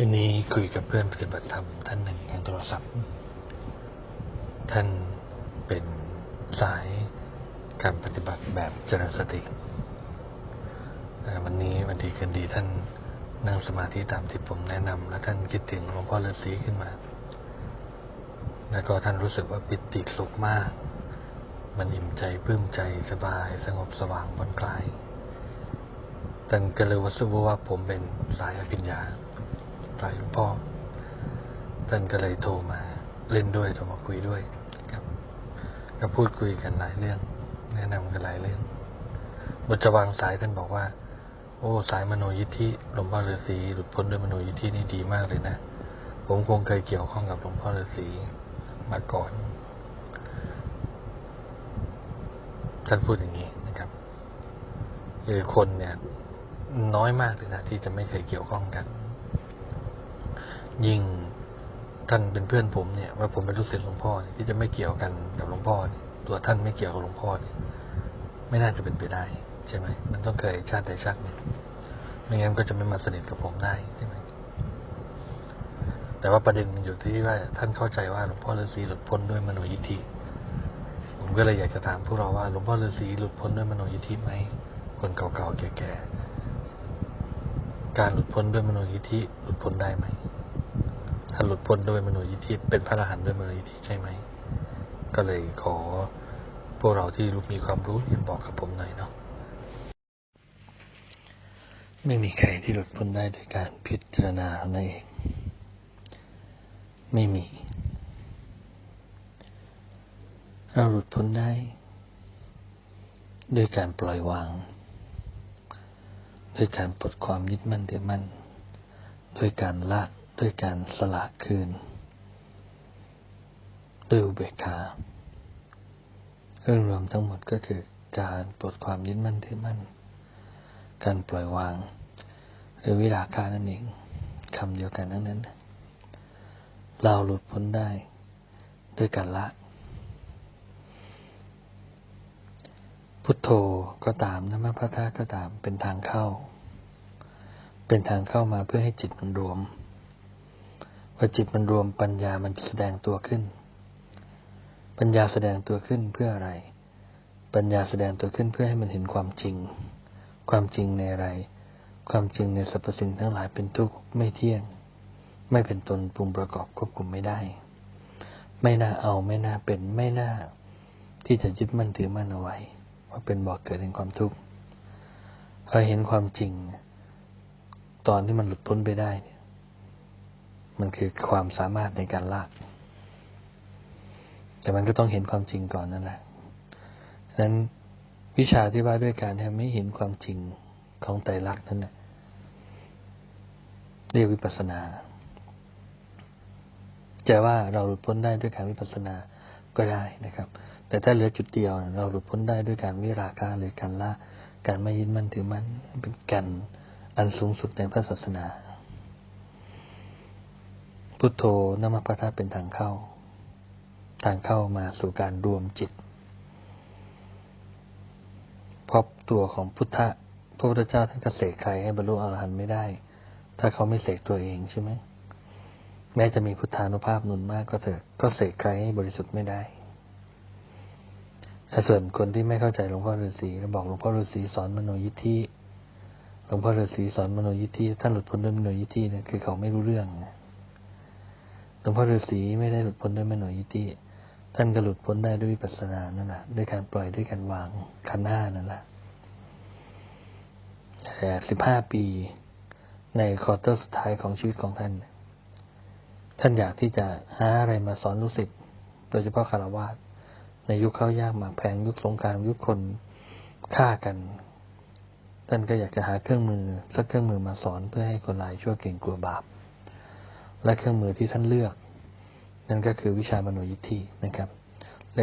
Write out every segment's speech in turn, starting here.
วันนี้คุยกับเพื่อนปฏิบัติธรรมท่านหนึ่งทางโทรศัพท์ ท่านเป็นสายการปฏิบัติแบบเจริญสติวันนี้วันดีคืนดีท่านนั่งสมาธิตามที่ผมแนะนำและท่านคิดถึงหลวงพ่อฤาษีขึ้นมา แล้วก็ท่านรู้สึกว่าปิติสุขมาก มันอิ่มใจปลื้มใจสบาย สงบสว่างผ่อนคลายท่านก็เลยว่าสู้ว่าผมเป็นสายอภิญญา สายหลวงพ่อท่านก็เลยโทรมาเล่นด้วยโทรมาคุยด้วยครับ ก็พูดคุยกันหลายเรื่อง แนะนำกันหลายเรื่องบทจะวางสายท่านบอกว่า โอ้ สายมโนยิทธิหลวงพ่อฤาษีหลุดพ้นด้วยมโนยิทธินี่ดีมากเลยนะผมคงเคยเกี่ยวข้องกับหลวงพ่อฤาษีมาก่อน ท่านพูดอย่างนี้นะครับคือคนเนี่ย น้อยมากเลยนะที่จะไม่เคยเกี่ยวข้องกัน ยิ่งท่านเป็นเพื่อนผมเนี่ยว่าผมเป็นลูกศิษย์หลวงพ่อที่จะไม่เกี่ยวกันกับหลวงพ่อตัวท่านไม่เกี่ยวกับหลวงพ่อเนี่ยไม่น่าจะเป็นไปได้ ใช่ไหมมันต้องเคยชาติใดชาติหนึ่งไม่งั้นก็จะไม่มาสนิทกับผมได้ใช่ไหมแต่ว่าประเด็นมันอยู่ที่ว่าท่านเข้าใจว่าหลวงพ่อฤาษีหลุดพ้นด้วยมโนยิทธิผมก็เลยอยากจะถามพวกเราว่าหลวงพ่อฤาษีหลุดพ้นด้วยมโนยิทธิไหมคนเก่าๆแก่ๆการหลุดพ้นด้วยมโนยิทธิหลุดพ้นได้ไหม ถ้าหลุดพ้นด้วยมโนยิทธิเป็นพระอรหันต์ด้วยมโนยิทธิใช่ไหม ก็เลยขอพวกเราที่รู้มีความรู้เนี่ยบอกกับผมหน่อยเนาะไม่มีใครที่หลุดพ้นได้โดยการพิจารณาเท่านั้นเอง ไม่มี เราหลุดพ้นได้ด้วยการปล่อยวาง ด้วยการปลดความยึดมั่นถือมั่น ด้วยการละ ด้วยการสละคืนด้วยอุเบกขาเรื่องรวมทั้งหมดก็คือการปลดความยึดมั่นถือมั่น การปล่อยวาง หรือวิราคานั่นเองคำเดียวกันนั้นนั้น เราหลุดพ้นได้ด้วยการละ พุทโธก็ตามนะมะพระธาตุก็ตามเป็นทางเข้า เป็นทางเข้ามาเพื่อให้จิตมันรวม พอจิตมันรวมปัญญามันแสดงตัวขึ้น ปัญญาแสดงตัวขึ้นเพื่ออะไร ปัญญาแสดงตัวขึ้นเพื่อให้มันเห็นความจริง ความจริงในอะไร ความจริงในสรรพสิ่งทั้งหลายเป็นทุกข์ไม่เที่ยง ไม่เป็นตนปรุงประกอบควบคุมไม่ได้ ไม่น่าเอาไม่น่าเป็นไม่น่า ที่จะยึดมั่นถือมั่นเอาไว้ ว่าเป็นบ่อกเกิดแห่งความทุกข์พอเห็นความจริง ตอนที่มันหลุดพ้นไปได้เนี่ย มันคือความสามารถในการละแต่มันก็ต้องเห็นความจริงก่อนนั่นแหละฉะนั้นวิชาที่ว่าด้วยการทำให้เห็นความจริงของไตรลักษณ์นั้นนะเรียกวิปัสสนาจะว่าเราหลุดพ้นได้ด้วยการวิปัสสนาก็ได้นะครับ แต่ถ้าเหลือจุดเดียว เราหลุดพ้นได้ด้วยการวิราคะหรือการละ การไม่ยึดมั่นถือมั่นเป็นแกันอันสูงสุดในพระศาสนา พุทโธนามพระธาตุเป็นทางเข้า ทางเข้ามาสู่การรวมจิตเพราะตัวของพุทธะพระพุทธเจ้าท่านก็เสกใครให้บรรลุอรหันต์ไม่ได้ ถ้าเขาไม่เสกตัวเองใช่ไหมแม้จะมีพุทธานุภาพนุนมากก็เถอะก็เสกใครให้บริสุทธิ์ไม่ได้แต่ส่วนคนที่ไม่เข้าใจหลวงพ่อฤาษีบอกหลวงพ่อฤาษีสอนมโนยิทธิหลวงพ่อฤาษีสอนมโนยิทธิท่านหลุดพ้นด้วยมโนยิทธิเนี่ยคือเขาไม่รู้เรื่อง หลวงพ่อฤาษีไม่ได้หลุดพ้นด้วยมโนยิทธิท่านก็หลุดพ้นได้ด้วยวิปัสสนานั่นแหละด้วยการปล่อยด้วยการวางขันธ์ห้านั่นแหละแต่สิบห้าปี ในคอร์เตอร์สุดท้ายของชีวิตของท่าน ท่านอยากที่จะหาอะไรมาสอนลูกศิษย์โดยเฉพาะคารวะในยุคเข้ายากหมากแพงยุคสงครามยุคคนฆ่ากัน ท่านก็อยากจะหาเครื่องมือสักเครื่องมือมาสอนเพื่อให้คนหลายชั่วเก่งกลัวบาป และเครื่องมือที่ท่านเลือก นั่นก็คือวิชามโนยิทธินะครับ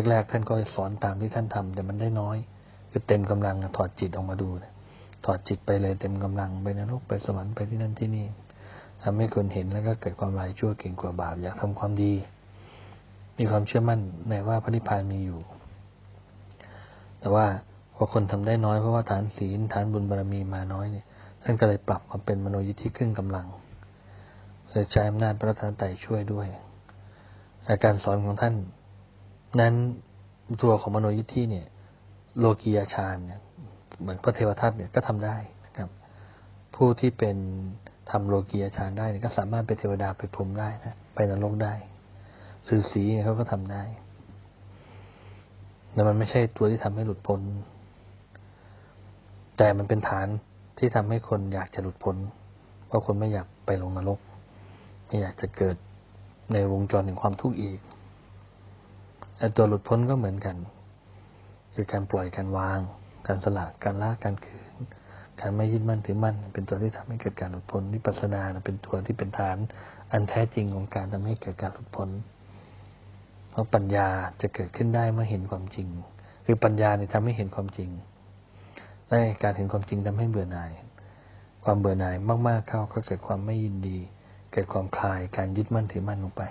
แรกๆท่านก็สอนตามที่ท่านทำแต่มันได้น้อย คือเต็มกำลังถอดจิตออกมาดูนะถอดจิตไปเลยเต็มกำลังไปนรกไปสวรรค์ไปที่นั่นที่นี่ทำให้คนเห็นแล้วก็เกิดความลายชั่วเก่งกว่าบาปอยากทำความดี มีความเชื่อมั่นในว่าพระนิพพานมีอยู่ แต่ว่าพอคนทำได้น้อยเพราะว่าฐานศีลฐานบุญบารมีมาน้อยเนี่ยท่านก็เลยปรับมาเป็นมโนยิทธิครึ่งกำลัง ครือใช้อำนาจพระรัตนตรัยช่วยด้วยอาการสอนของท่าน นั้นตัวของมโนยิทธิเนี่ย โลกียาฌานเนี่ยเหมือนพระเทวทัตเนี่ยก็ทำได้นะครับ ผู้ที่เป็นทำโลกียาฌานได้เนี่ยก็สามารถไปเทวดาไปพรหมได้นะไปนรกได้ฤาษีเนี่ยเขาก็ทำได้แต่มันไม่ใช่ตัวที่ทำให้หลุดพ้น แต่มันเป็นฐานที่ทำให้คนอยากจะหลุดพ้น เพราะคนไม่อยากไปลงนรก ไม่อยากจะเกิดในวงจรแห่งความทุกข์อีกแต่ตัวหลุดพ้นก็เหมือนกัน คือการปล่อยการวาง การสละการละการคืน การไม่ยึดมั่นถือมั่น เป็นตัวที่ทำให้เกิดการหลุดพ้นวิปัสสนาเป็นตัวที่เป็นฐาน อันแท้จริงของการทำให้เกิดการหลุดพ้น เพราะปัญญาจะเกิดขึ้นได้เมื่อเห็นความจริง คือปัญญาเนี่ยทำให้เห็นความจริงและการเห็นความจริงทำให้เบื่อหน่าย ความเบื่อหน่ายมากๆเข้าก็เกิดความไม่ยินดี เกิดความคลายการยึดมั่นถือมั่นลงไป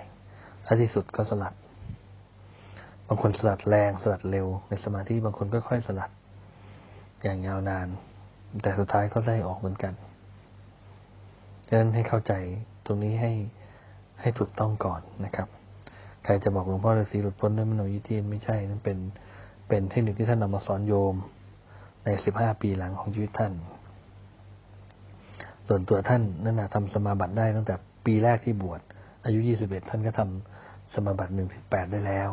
และที่สุดก็สลัด บางคนสลัดแรงสลัดเร็ว ในสมาธิบางคนก็ค่อยสลัด อย่างยาวนาน แต่สุดท้ายก็ได้ออกเหมือนกันดังนั้นให้เข้าใจตรงนี้ให้ให้ถูกต้องก่อนนะครับ ใครจะบอกหลวงพ่อฤาษีหลุดพ้นด้วยมโนยิทธิไม่ใช่นั่นเป็นเป็นเทคนิคที่ท่านนำมาสอนโยมในสิบห้าปีหลังของชีวิตท่าน ส่วนตัวท่านนั่นนะทำสมาบัติได้ตั้งแต่ปีแรกที่บวชอายุยี่สิบเอ็ดท่านก็ทำสมาบัติหนึ่งถึงแปดได้แล้ว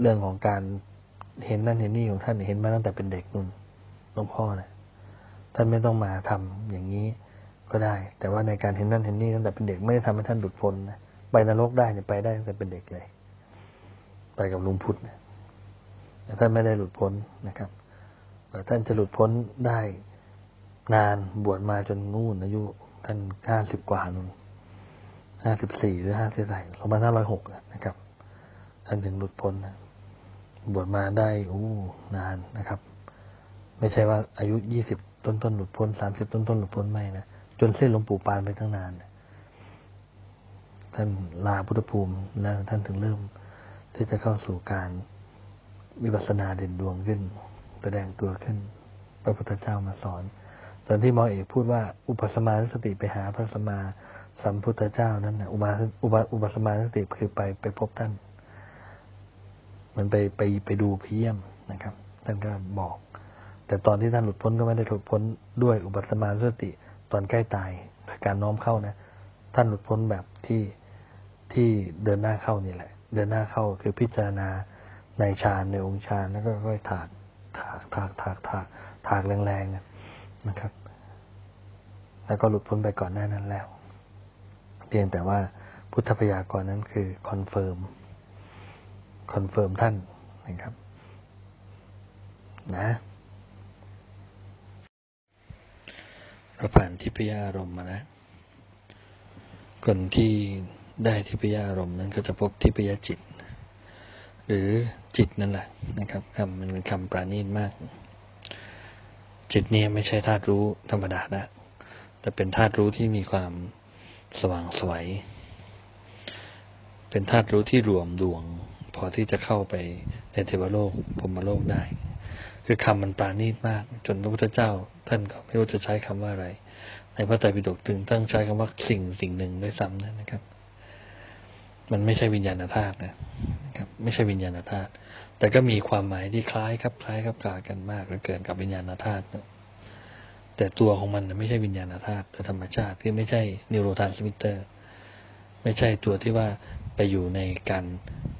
เรื่องของการเห็นนั่นเห็นนี่ของท่านเห็นมาตั้งแต่เป็นเด็กนุ่นหลวงพ่อนะท่านไม่ต้องมาทำอย่างนี้ก็ได้ แต่ว่าในการเห็นนั่นเห็นนี่ตั้งแต่เป็นเด็กไม่ได้ทำให้ท่านหลุดพ้นนะไปนรกได้เนี่ยไปได้ตั้งแต่เป็นเด็กเลย ไปกับลุงพุทธนะแต่ท่านไม่ได้หลุดพ้นนะครับแต่ท่านจะหลุดพ้นได้ นานบวชมาจนนู่นอายุท่านห้าสิบกว่านู่นห้าสิบสี่หรือห้าสิบไรสองพันห้าร้อยหกนะครับ ท่านถึงหลุดพ้นนะบวชมาได้อู้นานนะครับ ไม่ใช่ว่าอายุยี่สิบต้นต้นหลุดพ้นสามสิบต้นต้นหลุดพ้นไม่นะจนเส้นหลวงปู่ปานไปตั้งนานท่านลาพุทธภูมิแล้วท่านถึงเริ่ม ที่จะเข้าสู่การวิปัสสนาเด่นดวงขึ้น แสดงตัวขึ้นพระพุทธเจ้ามาสอน ตอนที่หมอเอกพูดว่าอุปสมานสติไปหาพระสมมาสัมพุทธเจ้านั้นนะอุมาอุปอุปสมานสติคือไปไปพบท่านมือนไปไปไปดูเพียมนะครับ ท่านก็บอก แต่ตอนที่ท่านหลุดพ้นก็ไม่ได้หลุดพ้นด้วยอุปสมานสติ ตอนใกล้ตายการน้อมเข้านะ ท่านหลุดพ้นแบบที่ที่เดินหน้าเข้านี่แหละ เดินหน้าเข้าคือพิจารณาในฌานในองค์ฌานแล้วก็ค่อยถากถากถากถากถากถากแรงๆ นะครับ แล้วก็หลุดพ้นไปก่อนหน้านั้นแล้ว เพียงแต่ว่าพุทธพยากรนั้นคือคอนเฟิร์มคอนเฟิร์มท่านนะครับ นะเราผ่านทิพยารมมาแล้วคนที่ได้ทิพยารมนั้นก็จะพบทิพยจิต หรือจิตนั่นแหละนะครับคำมันเป็นคำปราณีตมาก จิตนี้ไม่ใช่ธาตุรู้ธรรมดานะแต่เป็นธาตุรู้ที่มีความสว่างสวย เป็นธาตุรู้ที่รวมดวง พอที่จะเข้าไปในเทวโลกพรมโลกได้ คือคำมันปราณีตมาก จนพระพุทธเจ้า ท่านก็ไม่รู้จะใช้คำว่าอะไร ในพระไตรปิฎกถึงตั้งใช้คำว่าสิ่งสิ่งหนึ่งด้วยซ้ำนะครับ มันไม่ใช่วิญญาณธาตุนะครับ ไม่ใช่วิญญาณธาตุ แต่ก็มีความหมายที่คล้ายครับคล้ายครับกลากันมากเหลือเกินกับวิญญาณธาตุนะแต่ตัวของมันไม่ใช่วิญญาณธาตุธรรมชาติที่ไม่ใช่นิโรธานสมิเตอร์ ไม่ใช่ตัวที่ว่าไปอยู่ในการ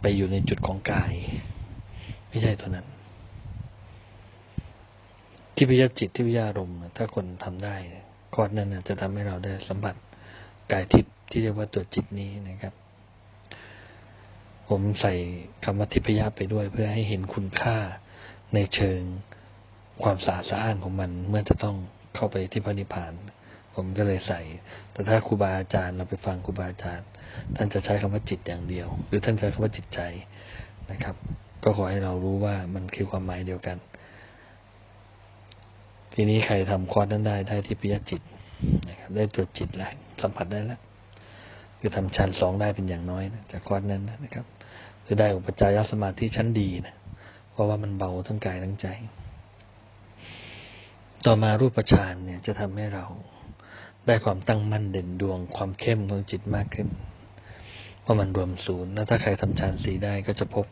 ไปอยู่ในจุดของกาย ไม่ใช่ตัวนั้นที่พิยจิตที่วิยารมถ้าคนทำได้คอร์สนั้นจะทำให้เราได้สัมผัสกายทิพย์ที่เรียกว่าตัวจิตนี้นะครับ ผมใส่คำว่าทิพยะไปด้วย เพื่อให้เห็นคุณค่าในเชิงความสะอาดสะอ้านของมัน เมื่อจะต้องเข้าไปที่พระนิพพาน ผมก็เลยใส่ แต่ถ้าครูบาอาจารย์เราไปฟังครูบาอาจารย์ ท่านจะใช้คำว่าจิตอย่างเดียว หรือท่านใช้คำว่าจิตใจนะครับ ก็ขอให้เรารู้ว่ามันคือความหมายเดียวกัน ทีนี้ใครทำคอร์สนั้นได้ได้ที่ปิยจิตนะครับ ได้ตัวจิตแล้วสัมผัสได้แล้ว คือทำชั้นสองได้เป็นอย่างน้อยนะจากคอร์สนั้นนะครับหรือได้อุปจารสมาธิชั้นดีนะเพราะว่ามันเบาทั้งกายทั้งใจ ต่อมารูปฌานเนี่ยจะทำให้เราได้ความตั้งมั่นเด่นดวง ความเข้มของจิตมากขึ้นเพราะมันรวมศูนย์แล้วถ้าใครทำฌานสีได้ก็จะพบ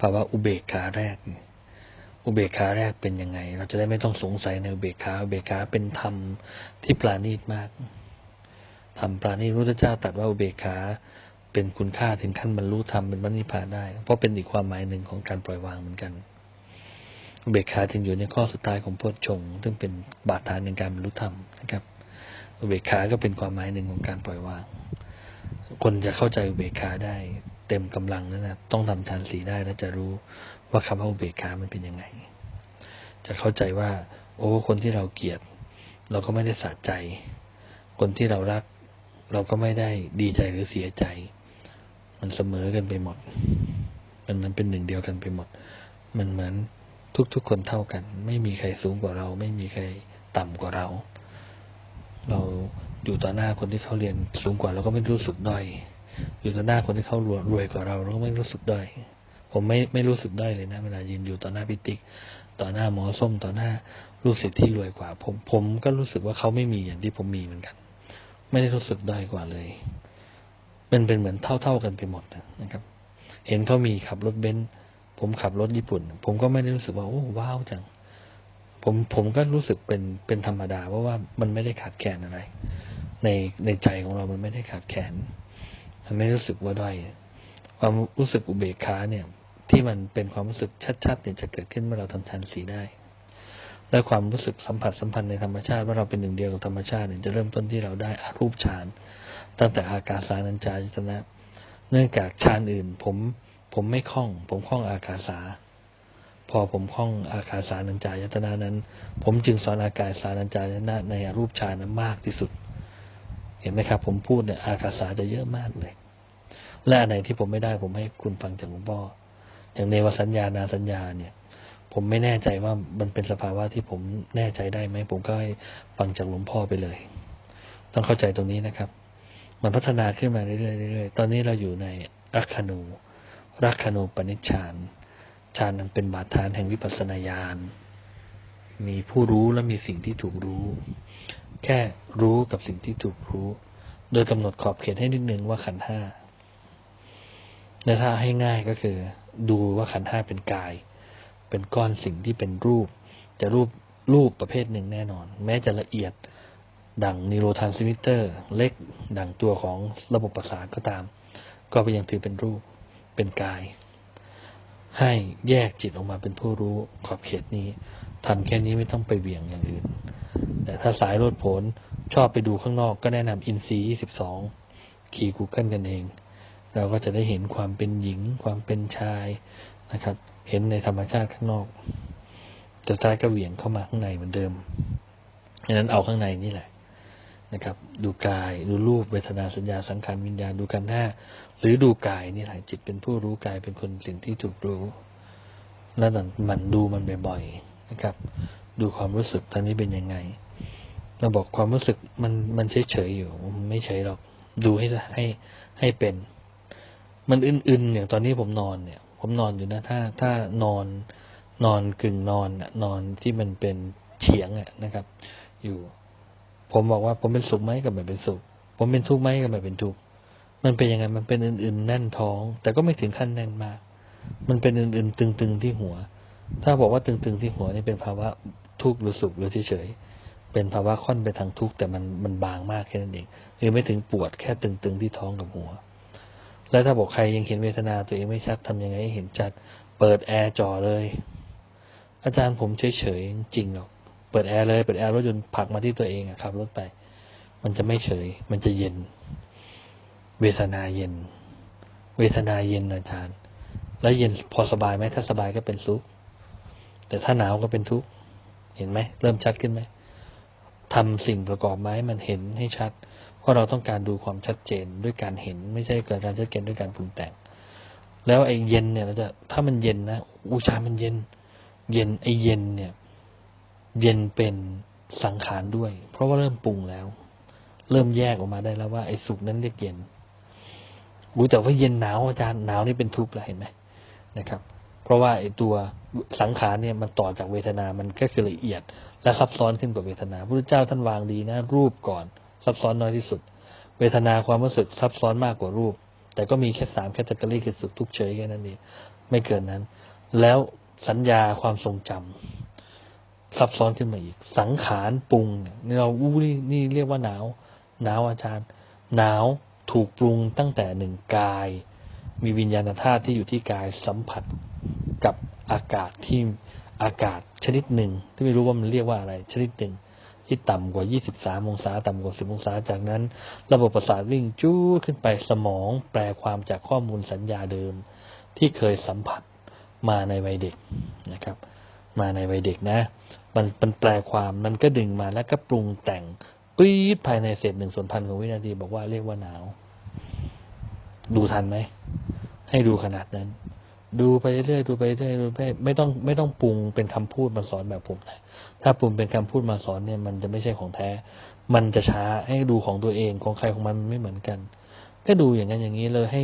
ภาวะอุเบกขาแรก อุเบกขาแรกเป็นยังไง เราจะได้ไม่ต้องสงสัยในอุเบกขาอุเบกขาเป็นธรรมที่ปราณีตมาก ธรรมปราณีพระพุทธเจ้าตรัสว่าอุเบกขาเป็นคุณค่าถึงขั้นบรรลุธรรมเป็นมรรคนิพาได้ เพราะเป็นอีกความหมายหนึ่งของการปล่อยวางเหมือนกันอุเบกขาจึงอยู่ในข้อสุดท้ายของโพชฌงค์ซึ่งเป็นบาดฐานในการบรรลุธรรมนะครับอุเบกขาก็เป็นความหมายหนึ่งของการปล่อยวาง คนจะเข้าใจอุเบกขาได้ เต็มกำลังนั้นนะต้องทำฌานสีได้แล้วจะรู้ว่าคำว่าอุเบกขามันเป็นยังไง จะเข้าใจว่า โอ้คนที่เราเกลียด เราก็ไม่ได้สะใจ คนที่เรารัก เราก็ไม่ได้ดีใจหรือเสียใจ มันเสมอกันไปหมด มันมันเป็นหนึ่งเดียวกันไปหมด มันเหมือนทุกๆคนเท่ากัน ไม่มีใครสูงกว่าเรา ไม่มีใครต่ำกว่าเรา เราอยู่ต่อหน้าคนที่เขาเรียนสูงกว่าเราก็ไม่รู้สึกด้อย อยู่ต่อหน้าคนที่เขารวยรวยกว่าเราเราก็ไม่รู้สึกด้อย ผมไม่ไม่รู้สึกด้อยเลยนะเวลายืนอยู่ต่อหน้าพิติกต่อหน้าหมอส้มต่อหน้าลูกศิษย์ที่รวยกว่า ผมผมก็รู้สึกว่าเขาไม่มีอย่างที่ผมมีเหมือนกัน ไม่ได้รู้สึกด้อยกว่าเลยมันเป็นเหมือนเท่า ๆกันไปหมดนะครับ เห็นเขามีขับรถเบนซ์ผมขับรถญี่ปุ่น ผมก็ไม่ได้รู้สึกว่าโอ้ว้าวจัง ผมผมก็รู้สึกเป็นเป็นธรรมดาเพราะว่ามันไม่ได้ขาดแคลนอะไร ในในใจของเรามันไม่ได้ขาดแคลนมันไม่รู้สึกว่าด้อยความรู้สึกอุเบกขาเนี่ย ที่มันเป็นความรู้สึกชัดๆเนี่ยจะเกิดขึ้นเมื่อเราทำฌานสีได้ และความรู้สึกสัมผัสสัมพันธ์ในธรรมชาติว่าเราเป็นหนึ่งเดียวกับธรรมชาติเนี่ยจะเริ่มต้นที่เราได้อารูปฌานตั้งแต่อากาสานัญจายตนะ เนื่องจากฌานอื่น ผมผมไม่คล่อง ผมคล่องอากาสา พอผมคล่องอากาสานัญจายตนะนั้น ผมจึงสอนอากาสานัญจายตนะในอารูปฌานนั้นมากที่สุด เห็นไหมครับ ผมพูดเนี่ยอากาสาจะเยอะมากเลยและอันไหนที่ผมไม่ได้ผมให้คุณฟังจากหลวงพ่ออย่างเนวสัญญานาสัญญาเนี่ย ผมไม่แน่ใจว่ามันเป็นสภาวะที่ผมแน่ใจได้ไหมผมก็ให้ฟังจากหลวงพ่อไปเลย ต้องเข้าใจตรงนี้นะครับ มันพัฒนาขึ้นมาเรื่อยๆเรื่อยๆตอนนี้เราอยู่ในรักขณูรักขณูปนิชฌานฌานนั้นเป็นบาดฐานแห่งวิปัสสนาญาณมีผู้รู้และมีสิ่งที่ถูกรู้ แค่รู้กับสิ่งที่ถูกรู้ โดยกำหนดขอบเขตให้นิดนึงว่าขันธ์ห้าในถ้าให้ง่ายก็คือ ดูว่าขันธ์ห้าเป็นกาย เป็นก้อนสิ่งที่เป็นรูป จะรูปรูปประเภทหนึ่งแน่นอน แม้จะละเอียดดังนิโรทานซิมิเตอร์ เล็กดังตัวของระบบประสาทก็ตาม ก็ยังถือเป็นรูปเป็นกาย ให้แยกจิตออกมาเป็นผู้รู้ขอบเขตนี้ทำแค่นี้ไม่ต้องไปเบี่ยงอย่างอื่น แต่ถ้าสายรถผลชอบไปดูข้างนอกก็แนะนำอินซียี่สิบสองขี่กูเกิลกันเอง เราก็จะได้เห็นความเป็นหญิง ความเป็นชายนะครับ เห็นในธรรมชาติข้างนอกแต่ท้ายก็เหวี่ยงเข้ามาข้างในเหมือนเดิมดังนั้นเอาข้างในนี่แหละนะครับ ดูกายดูรูปเวทนาสัญญาสังขารวิญญาณดูกันหน้า หรือดูกายนี่แหละจิตเป็นผู้รู้กายเป็นคนสิ่งที่ถูกรู้แล้วมันดูมันบ่อยๆนะครับ ดูความรู้สึกตอนนี้เป็นยังไง เราบอกความรู้สึกมันมันเฉยเฉยอยู่มันไม่เฉยหรอก ดูให้ให้ให้เป็น มันอึนๆอย่างตอนนี้ผมนอนเนี่ย ผมนอนอยู่นะ ถ้าถ้านอนนอนกึ่งนอนนอนที่มันเป็นเฉียงอะนะครับ อยู่ ผมบอกว่าผมเป็นสุขไหมก็ไม่เป็นสุข ผมเป็นทุกข์ไหมก็ไม่เป็นทุกข์มันเป็นยังไงมันเป็นอื่นๆแน่นท้อง แต่ก็ไม่ถึงขั้นแน่นมาก มันเป็นอื่นๆตึงๆที่หัว ถ้าบอกว่าตึงๆที่หัวนี่เป็นภาวะทุกข์หรือสุขหรือเฉยเป็นภาวะค่อนไปทางทุกข์แต่มันมันบางมากแค่นั้นเองหรือไม่ถึงปวดแค่ตึงๆที่ท้องกับหัว แล้วถ้าบอกใครยังเห็นเวทนาตัวเองไม่ชัดทำยังไงให้เห็นชัด เปิดแอร์จ่อเลย อาจารย์ผมเฉยๆจริงหรอก เปิดแอร์เลย เปิดแอร์รถยนต์ผักมาที่ตัวเองอะขับรถไป มันจะไม่เฉย มันจะเย็น เวทนาเย็น เวทนาเย็นอาจารย์ แล้วเย็นพอสบายไหมถ้าสบายก็เป็นสุขแต่ถ้าหนาวก็เป็นทุกข์เห็นไหมเริ่มชัดขึ้นไหม ทำสิ่งประกอบไม้มันเห็นให้ชัด เพราะเราต้องการดูความชัดเจนด้วยการเห็น ไม่ใช่เกิดการชัดเจนด้วยการปรุงแต่ง แล้วไอ้เย็นเนี่ยเราจะถ้ามันเย็นนะอุชามันเย็น เย็นไอ้เย็นเนี่ย เย็นเป็นสังขารด้วย เพราะว่าเริ่มปรุงแล้ว เริ่มแยกออกมาได้แล้วว่าไอ้สุขนั้นเรียกเย็นรู้แต่ว่าเย็นหนาวอาจารย์หนาวนี่เป็นทุกข์แล้วเห็นไหมนะครับ เพราะว่าไอ้ตัวสังขารเนี่ยมันต่อจากเวทนา มันก็คือละเอียด และซับซ้อนขึ้นกว่าเวทนาพระพุทธเจ้าท่านวางดีนะ รูปก่อน ซับซ้อนน้อยที่สุด เวทนาความรู้สึกซับซ้อนมากกว่ารูป แต่ก็มีแค่สามแคตตากรีคือสุขทุกข์เฉยแค่นั้นเองไม่เกินนั้น แล้วสัญญาความทรงจำซับซ้อนขึ้นมาอีก สังขารปรุงเนี่ยเราอู้นี่นี่เรียกว่าหนาวหนาวอาจารย์ หนาวถูกปรุงตั้งแต่หนึ่งกาย มีวิญญาณธาตุที่อยู่ที่กายสัมผัส กับอากาศที่อากาศชนิดหนึ่ง ที่ไม่รู้ว่ามันเรียกว่าอะไร ชนิดหนึ่งที่ต่ำกว่า 23 องศา ต่ำกว่า 10 องศา จากนั้น ระบบประสาทวิ่งจู้ขึ้นไปสมอง แปลความจากข้อมูลสัญญาเดิม ที่เคยสัมผัสมาในวัยเด็กนะครับ มาในวัยเด็กนะ มันมันแปลความมันก็ดึงมาแล้วก็ปรุงแต่งปี๊ดภายในเศษหนึ่งส่วนพันของวินาทีบอกว่าเรียกว่าหนาว ดูทันไหม ให้ดูขนาดนั้น ดูไปเรื่อยๆดูไปเรื่อยๆดูไปไม่ต้องไม่ต้องปรุงเป็นคำพูดมาสอนแบบผมนะถ้าปรุงเป็นคำพูดมาสอนเนี่ย มันจะไม่ใช่ของแท้ มันจะช้าให้ดูของตัวเองของใครของมันไม่เหมือนกัน ก็ดูอย่างนั้นอย่างนี้เลยให้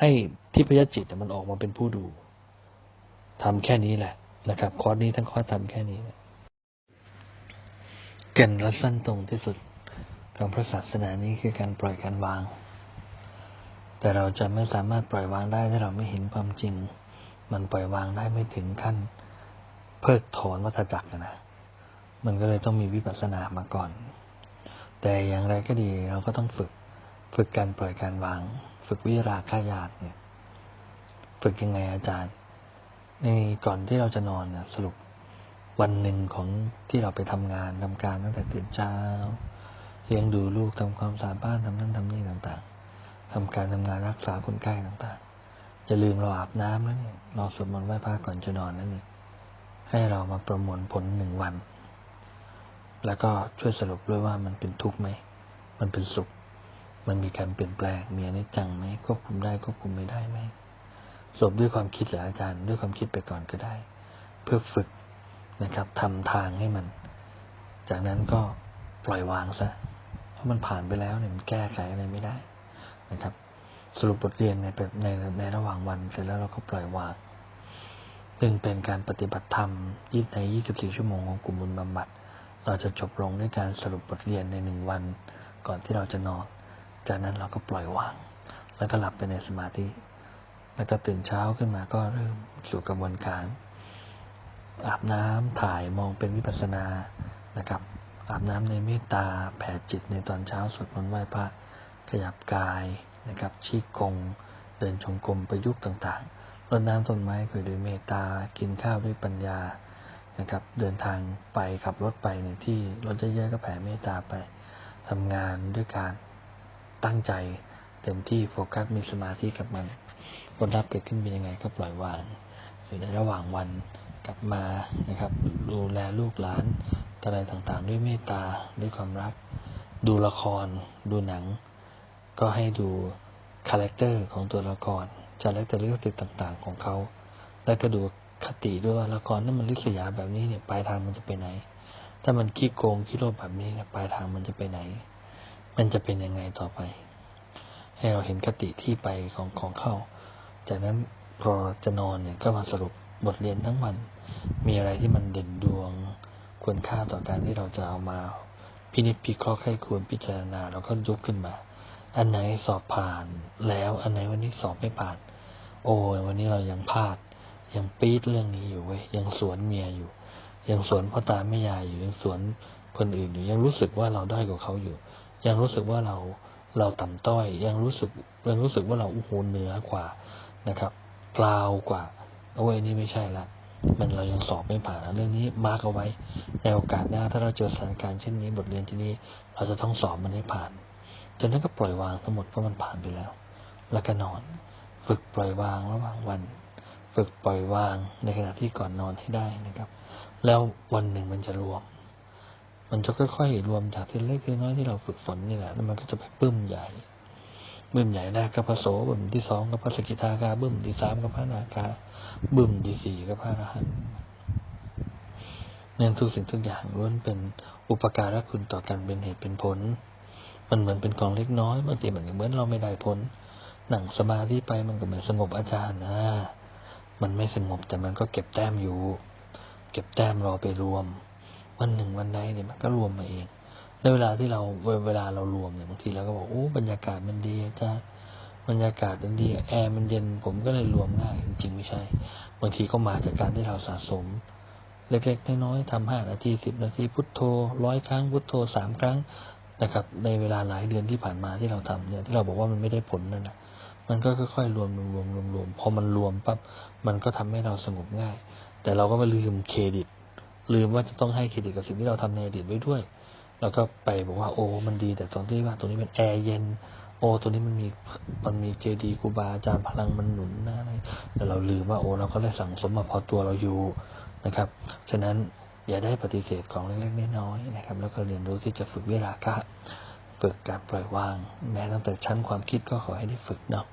ให้ทิพยจิตมันออกมาเป็นผู้ดูทำแค่นี้แหละนะครับคอร์สนี้ทั้งคอร์สทำแค่นี้แก่นและสั้นตรงที่สุดของพระศาสนานี้คือการปล่อยการวาง แต่เราจะไม่สามารถปล่อยวางได้ถ้าเราไม่เห็นความจริง มันปล่อยวางได้ไม่ถึงขั้นเพิกถอนวัฏจักรนะ มันก็เลยต้องมีวิปัสสนามาก่อน แต่อย่างไรก็ดีเราก็ต้องฝึก ฝึกการปล่อยการวาง ฝึกวิราคายาตเนี่ย ฝึกยังไงอาจารย์ ในก่อนที่เราจะนอนนะสรุปวันหนึ่งของที่เราไปทำงานทำการตั้งแต่ตื่นเช้าเลี้ยงดูลูกทำความสะอาดบ้านทำนั่นทำนี่ต่างๆทำการทำงานรักษาคนไข้ต่างๆ อย่าลืมเราอาบน้ำแล้วเนี่ยเราสวดมนต์ไหว้พระก่อนจะนอนนั่นเองให้เรามาประมวลผลหนึ่งวัน แล้วก็ช่วยสรุปด้วยว่ามันเป็นทุกข์ไหม มันเป็นสุข มันมีการเปลี่ยนแปลง มีอนิจจังไหมควบคุมได้ควบคุมไม่ได้ไหมสรุปด้วยความคิดเหรออาจารย์ ด้วยความคิดไปก่อนก็ได้ เพื่อฝึกนะครับทำทางให้มัน จากนั้นก็ปล่อยวางซะ เพราะมันผ่านไปแล้วเนี่ยมันแก้ไขอะไรไม่ได้นะครับ สรุปบทเรียนในในในระหว่างวันเสร็จแล้วเราก็ปล่อยวางซึ่งเป็นการปฏิบัติธรรมยี่ใน 24 ชั่วโมงของกลุ่มบุญบำบัด เราจะจบลงด้วยการสรุปบทเรียนในหนึ่งวัน ก่อนที่เราจะนอน จากนั้นเราก็ปล่อยวาง แล้วก็หลับไปในสมาธิ แล้วก็ตื่นเช้าขึ้นมาก็เริ่มสู่กระบวนการ อาบน้ำถ่ายมองเป็นวิปัสสนานะครับ อาบน้ำในเมตตาแผ่จิตในตอนเช้าสวดมนต์ไหว้พระขยับกาย นะครับชี้กง เดินชงกรมประยุกต์ต่างๆรดน้ำต้นไม้คุยด้วยเมตตา กินข้าวด้วยปัญญานะครับ เดินทางไปขับรถไปในที่รถเยอะๆก็แผ่เมตตาไปทำงานด้วยการตั้งใจเต็มที่โฟกัสมีสมาธิกับมันผลลัพธ์เกิดขึ้นเป็นยังไงก็ปล่อยวางอยู่ในระหว่างวันกลับมานะครับ ดูแลลูกหลานอะไรต่างๆ ด้วยเมตตาด้วยความรัก ดูละคร ดูหนัง ก็ให้ดูคาแรคเตอร์ของตัวละครจาแรคเตอร์เรื่องติดต่างๆ ของเขา แล้วก็ดูคติด้วยว่าละครนั้นมันลิษยาแบบนี้เนี่ยปลายทางมันจะไปไหน ถ้ามันขี้โกงขี้โลภแบบนี้เนี่ยปลายทางมันจะไปไหน มันจะเป็นยังไงต่อไป ให้เราเห็นคติที่ไปของของเขาจากนั้นพอจะนอนเนี่ยก็มาสรุปบทเรียนทั้งวัน มีอะไรที่มันเด่นดวงควรค่าต่อการที่เราจะเอามาพินิจพิเคราะห์ให้ควรพิจารณาเราก็ยกขึ้นมา อันไหนสอบผ่านแล้ว อันไหนวันนี้สอบไม่ผ่าน โอ้ยวันนี้เรายังพลาด ยังปี๊ดเรื่องนี้อยู่เว้ยยังสวนเมียอยู่ ยังสวนพ่อตาแม่ยายอยู่ยังสวนคนอื่นอยู่ ยังรู้สึกว่าเราด้อยกว่าเขาอยู่ ยังรู้สึกว่าเราเราต่ำต้อย ยังรู้สึกยังรู้สึกว่าเราอู้หูเหนือกว่านะครับกลาวกว่าโอ้ยนี่ไม่ใช่ละมันเรายังสอบไม่ผ่านเรื่องนี้มาร์กเอาไว้ในโอกาสหน้าถ้าเราเจอสถานการณ์เช่นนี้บทเรียนที่นี้ เราจะต้องสอบมันให้ผ่าน จากนั้นก็ปล่อยวางทั้งหมดเพราะมันผ่านไปแล้ว แล้วก็นอน ฝึกปล่อยวางระหว่างวัน ฝึกปล่อยวางในขณะที่ก่อนนอนให้ได้นะครับ แล้ววันหนึ่งมันจะรวม มันจะค่อยๆรวมจากทีเล็กทีน้อยที่เราฝึกฝนนี่แหละแล้วมันก็จะไปปึ้มใหญ่บึ้มใหญ่แรกก็พระโสบึ้มที่สองก็พระสกิทาคาบึ้มที่สามก็พระนาคาบึ้มที่สี่ก็พระอรหันต์เนี่ยทุกสิ่งทุกอย่างล้วนเป็นอุปการะคุณต่อกันเป็นเหตุเป็นผล มันเหมือนเป็นกองเล็กน้อยบางทีมันเหมือนเราไม่ได้ผลหนังสมาธิไปมันก็เหมือนสงบอาจารย์นะมันไม่สงบแต่มันก็เก็บแต้มอยู่ เก็บแต้มรอไปรวม วันหนึ่งวันใดเนี่ยมันก็รวมมาเองในเวลาที่เราเวลาเรารวมเนี่ยบางทีเราก็บอกโอ้บรรยากาศมันดีอาจารย์บรรยากาศมันดีแอร์มันเย็นผมก็เลยรวมง่ายจริงๆไม่ใช่ บางทีก็มาจากการที่เราสะสม เล็กๆน้อยๆทำห้านาทีสิบนาทีพุทโธร้อยครั้งพุทโธสามครั้ง นะครับ ในเวลาหลายเดือนที่ผ่านมาที่เราทำเนี่ยที่เราบอกว่ามันไม่ได้ผลนั่นนะมันก็ค่อยๆรวมรวมรวมรวมรวมพอมันรวมปั๊บมันก็ทำให้เราสงบง่าย แต่เราก็ไม่ลืมเครดิต ลืมว่าจะต้องให้เครดิตกับสิ่งที่เราทำในอดีตไว้ด้วยแล้วก็ไปบอกว่าโอ้มันดี แต่ตอนที่ว่าตรงนี้เป็นแอร์เย็นโอ้ตัวนี้มันมีมันมีเจดีย์ครูบาอาจารย์พลังมันหนุนนะอะไรแต่เราลืมว่าโอ้เราก็ได้สั่งสมมาพอตัวเราอยู่นะครับ ฉะนั้น อย่าได้ปฏิเสธของเล็กๆน้อยๆนะครับ แล้วก็เรียนรู้ที่จะฝึกวิราคะฝึกการปล่อยวาง แม้ตั้งแต่ชั้นความคิดก็ขอให้ได้ฝึกเนาะ